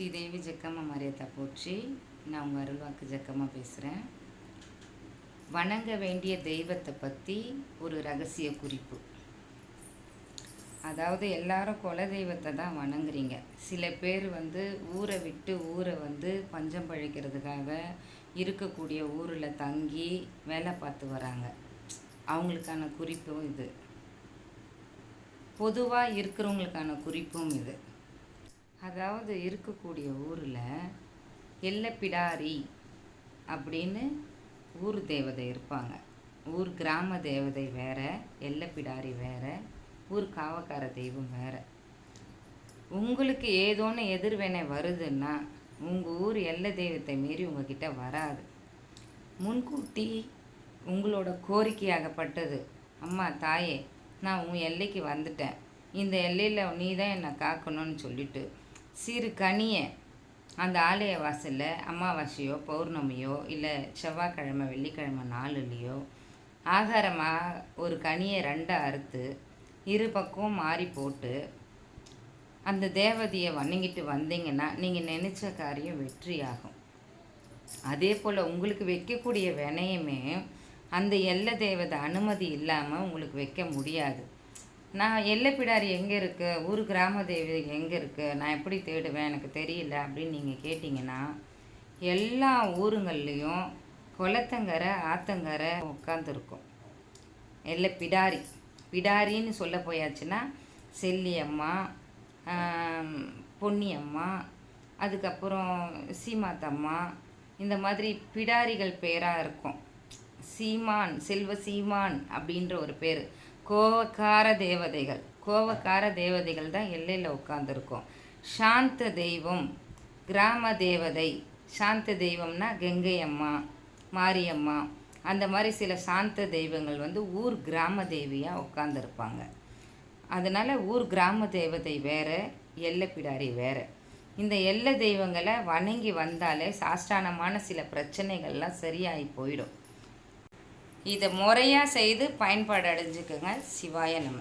ஸ்ரீதேவி ஜக்கம்மா மரியத்தா போற்றி. நான் உங்கள் அருள்வாக்கு ஜக்கம்மா பேசுகிறேன் வணங்க வேண்டிய தெய்வத்தை பற்றி ஒரு ரகசிய குறிப்பு. அதாவது எல்லாரும் குல தெய்வத்தை தான் வணங்குறீங்க. சில பேர் வந்து ஊரை விட்டு ஊரை வந்து பஞ்சம் பழிக்கிறதுக்காக இருக்கக்கூடிய ஊரில் தங்கி வேலை பார்த்து வராங்க. அவங்களுக்கான குறிப்பும் இது. பொதுவாக இருக்கிறவங்களுக்கான குறிப்பும் இது. அதாவது இருக்கக்கூடிய ஊரில் எல்லப்பிடாரி அப்படின்னு ஊர் தேவதை இருப்பாங்க. ஊர் கிராம தேவதை வேற எல்லப்பிடாரி வேறு ஊர் காவக்கார தெய்வம் வேறு. உங்களுக்கு ஏதோன்னு எதிர்வினை வருதுன்னா உங்கள் ஊர் எல்லை தெய்வத்தை மீறி உங்ககிட்ட வராது. முன்கூட்டி உங்களோட கோரிக்கையாகப்பட்டது அம்மா தாயே நான் உன் எல்லைக்கு வந்துட்டேன். இந்த எல்லையில் நீ தான் என்னை காக்கணும்னு சொல்லிட்டு சிறு கனியை அந்த ஆலய வாசலில் அமாவாசையோ பௌர்ணமியோ இல்லை செவ்வாய்க்கிழமை வெள்ளிக்கிழமை நாளுலேயோ ஆகாரமாக ஒரு கனியை ரெண்டாக அறுத்து இரு பக்கமும் மாறி போட்டு அந்த தேவதையை வணங்கிட்டு வந்தீங்கன்னா நீங்கள் நினச்ச காரியம் வெற்றியாகும். அதே போல் உங்களுக்கு வைக்கக்கூடிய வினையுமே அந்த எல்லை தேவதை அனுமதி இல்லாமல் உங்களுக்கு வைக்க முடியாது. நான் எல்லைப்பிடாரி எங்கே இருக்குது ஊர் கிராம தேவி எங்கே இருக்குது நான் எப்படி தேடுவேன்? எனக்கு தெரியல அப்படின்னு நீங்கள் கேட்டிங்கன்னா எல்லா ஊருங்கள்லேயும் குளத்தங்கரை ஆத்தங்கரை உட்காந்துருக்கும் எல்லை பிடாரி பிடாரின்னு சொல்ல போயாச்சுன்னா செல்லியம்மா பொன்னியம்மா அதுக்கப்புறம் சீமாத்தம்மா இந்த மாதிரி பிடாரிகள் பேராக இருக்கும். சீமான் செல்வ சீமான் அப்படின்ற ஒரு பேர். கோவக்கார தேவதைகள். கோவக்கார தேவதைகள் தான் எல்லையில் உட்காந்துருக்கும் சாந்த தெய்வம் கிராம தேவதை. சாந்த தெய்வம்னா கங்கை அம்மா மாரியம்மா. அந்த மாதிரி சில சாந்த தெய்வங்கள் வந்து ஊர் கிராம தேவியாக உட்காந்துருப்பாங்க அதனால் ஊர் கிராம தேவதை வேறு எல்லை பிடாரி வேறு. இந்த எல்லை தெய்வங்களை வணங்கி வந்தாலே சாஷ்டானமான சில பிரச்சனைகள்லாம் சரியாகி போயிடும். இதை முறையாக செய்து பயன்பாடு அடைஞ்சுக்கோங்க. சிவாய நம்ம